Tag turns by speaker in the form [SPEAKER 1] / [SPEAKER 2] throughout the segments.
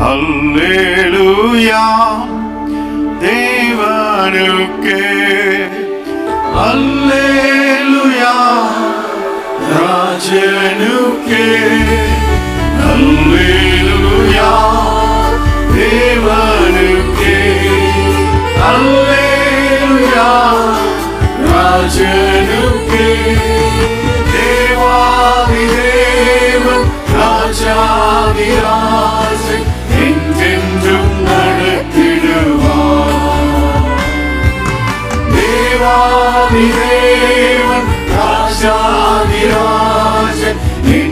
[SPEAKER 1] அல்லேலுயா. தேவனுக்கே அல்லேலுயா. ராஜனுக்கே. He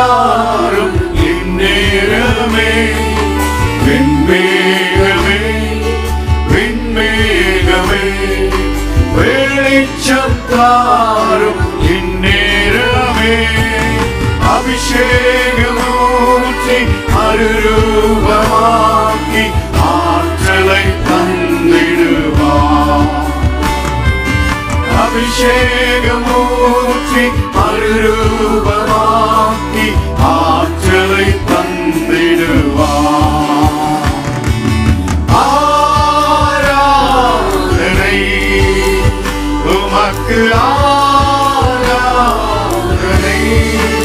[SPEAKER 1] எல்லாரும் இந்நேரமே விண்மேகமே விண்மேகமே வெளிச்சம் தாரும் இந்நேரமே அபிஷேகமூர்த்தி அருரூபமாக்கி ஆற்றலை தந்திடுவார். அபிஷேக Kiran Kiran